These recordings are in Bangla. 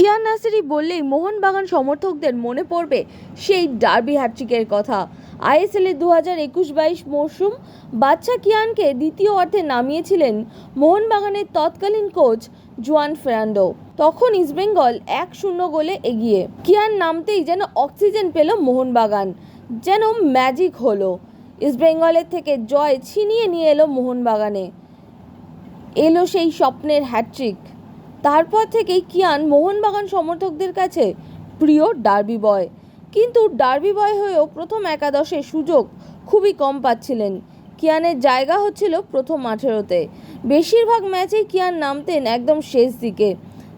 কিয়ান নাসিরি বললেই মোহনবাগান সমর্থকদের মনে পড়বে সেই ডার্বি হ্যাট্রিকের কথা। আইএসএলের দু হাজার একুশ বাইশ মরশুম বাচ্চা কিয়ানকে দ্বিতীয় অর্ধে নামিয়েছিলেন মোহনবাগানের তৎকালীন কোচ জুয়ান ফেরান্ডো। তখন ইস্টবেঙ্গল এক শূন্য গোলে এগিয়ে। কিয়ান নামতেই যেন অক্সিজেন পেল মোহনবাগান, যেন ম্যাজিক হলো। ইস্টবেঙ্গলের থেকে জয় ছিনিয়ে নিয়ে এলো মোহনবাগানে। এলো সেই স্বপ্নের হ্যাট্রিক তারপর থেকেই কিয়ান মোহনবাগান সমর্থকদের কাছে প্রিয় ডার্বি বয়। কিন্তু ডার্বি বয় হয়েও প্রথম একাদশে সুযোগ খুবই কম পাচ্ছিলেন। কিয়ানের জায়গা হচ্ছিল প্রথম আঠেরোতে। বেশিরভাগ ম্যাচেই কিয়ান নামতেন একদম শেষ দিকে।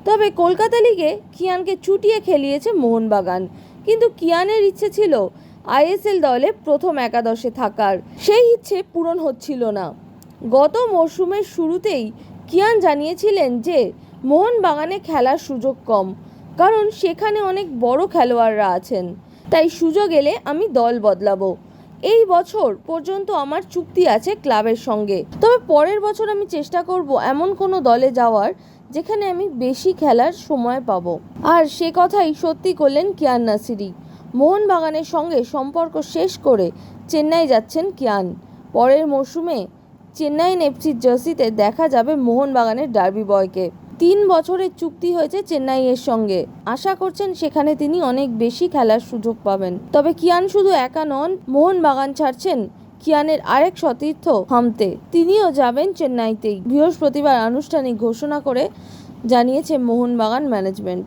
তবে কলকাতা লিগে কিয়ানকে চুটিয়ে খেলিয়েছে মোহনবাগান। কিন্তু কিয়ানের ইচ্ছে ছিল আইএসএল দলে প্রথম একাদশে থাকার। সেই ইচ্ছে পূরণ হচ্ছিল না। গত মরশুমের শুরুতেই কিয়ান জানিয়েছিলেন যে মোহনবাগানে খেলার সুযোগ কম, কারণ সেখানে অনেক বড় খেলোয়াড়রা আছেন। তাই সুযোগ এলে আমি দল বদলাবো। এই বছর পর্যন্ত আমার চুক্তি আছে ক্লাবের সঙ্গে। তবে পরের বছর আমি চেষ্টা করব এমন কোনো দলে যাওয়ার, যেখানে আমি বেশি খেলার সময় পাবো। আর সে কথাই সত্যি করলেন কিয়ান নাসিরি। মোহনবাগানের সঙ্গে সম্পর্ক শেষ করে চেন্নাই যাচ্ছেন কিয়ান। পরের মরশুমে চেন্নাইন এফসির জার্সিতে দেখা যাবে মোহনবাগানের ডার্বি বয়কে। তিন বছরের চুক্তি হয়েছে চেন্নাইয়ের সঙ্গে। আশা করছেন সেখানে তিনি অনেক বেশি খেলার সুযোগ পাবেন। তবে কিয়ান শুধু একা নন, মোহনবাগান ছাড়ছেন কিয়ানের আরেক সতীর্থ হামতে। তিনিও যাবেন চেন্নাইতেই। বৃহস্পতিবার আনুষ্ঠানিক ঘোষণা করে জানিয়েছে মোহনবাগান ম্যানেজমেন্ট।